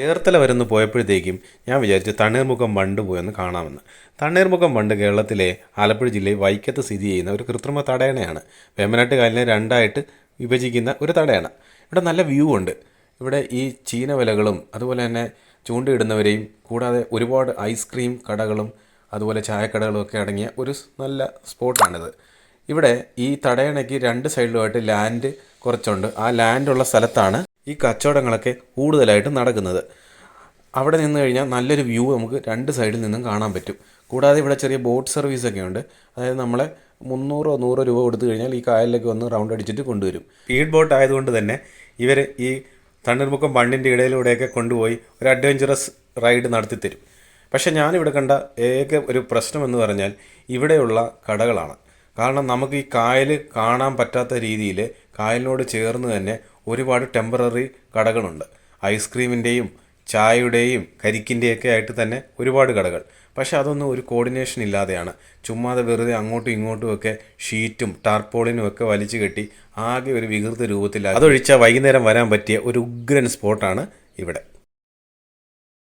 ചേർത്തല വരുന്നു പോയപ്പോഴത്തേക്കും ഞാൻ വിചാരിച്ചു തണ്ണീർമുഖം ബണ്ട് പോയൊന്ന് കാണാമെന്ന്. തണ്ണീർമുഖം ബണ്ട് കേരളത്തിലെ ആലപ്പുഴ ജില്ലയിൽ വൈക്കത്ത് സ്ഥിതി ചെയ്യുന്ന ഒരു കൃത്രിമ തടയണയാണ്. വേമ്പനാട്ട് കായലിനെ രണ്ടായിട്ട് വിഭജിക്കുന്ന ഒരു തടയണ. ഇവിടെ നല്ല വ്യൂ ഉണ്ട്. ഇവിടെ ഈ ചീനവലകളും അതുപോലെ തന്നെ ചൂണ്ടയിടുന്നവരെയും കൂടാതെ ഒരുപാട് ഐസ്ക്രീം കടകളും അതുപോലെ ചായക്കടകളും ഒക്കെ അടങ്ങിയ ഒരു നല്ല സ്പോട്ടാണിത്. ഇവിടെ ഈ തടയണയ്ക്ക് രണ്ട് സൈഡിലുമായിട്ട് ലാൻഡ് കുറച്ചുണ്ട്. ആ ലാൻഡുള്ള സ്ഥലത്താണ് ഈ കച്ചവടങ്ങളൊക്കെ കൂടുതലായിട്ടും നടക്കുന്നത്. അവിടെ നിന്ന് കഴിഞ്ഞാൽ നല്ലൊരു വ്യൂ നമുക്ക് രണ്ട് സൈഡിൽ നിന്നും കാണാൻ പറ്റും. കൂടാതെ ഇവിടെ ചെറിയ ബോട്ട് സർവീസൊക്കെ ഉണ്ട്. അതായത് നമ്മളെ മുന്നൂറോ നൂറോ രൂപ കൊടുത്തു കഴിഞ്ഞാൽ ഈ കായലിലേക്ക് വന്ന് റൗണ്ട് അടിച്ചിട്ട് കൊണ്ടുവരും. സ്പീഡ് ബോട്ട് ആയതുകൊണ്ട് തന്നെ ഇവർ ഈ തണ്ണീർമുക്കം ബണ്ണിന്റെ ഇടയിലൂടെയൊക്കെ കൊണ്ടുപോയി ഒരു അഡ്വഞ്ചറസ് റൈഡ് നടത്തി തരും. പക്ഷേ ഞാനിവിടെ കണ്ട ഏക ഒരു പ്രശ്നം എന്ന് പറഞ്ഞാൽ ഇവിടെയുള്ള കടകളാണ്. കാരണം നമുക്ക് ഈ കായൽ കാണാൻ പറ്റാത്ത രീതിയിൽ കായലിനോട് ചേർന്ന് തന്നെ ഒരുപാട് ടെമ്പററി കടകളുണ്ട്. ഐസ്ക്രീമിന്റെയും ചായയുടെയും കരിക്കിന്റെയൊക്കെ ആയിട്ട് തന്നെ ഒരുപാട് കടകൾ. പക്ഷെ അതൊന്നും ഒരു കോർഡിനേഷൻ ഇല്ലാതെയാണ്. ചുമ്മാതെ വെറുതെ അങ്ങോട്ടും ഇങ്ങോട്ടും ഒക്കെ ഷീറ്റും ടാർപോളിനും ഒക്കെ വലിച്ചു കെട്ടി ആകെ ഒരു വികൃത രൂപത്തിൽ അതൊഴിച്ചാൽ വൈകുന്നേരം വരാൻ പറ്റിയ ഒരു ഉഗ്രൻ സ്പോട്ടാണ് ഇവിടെ.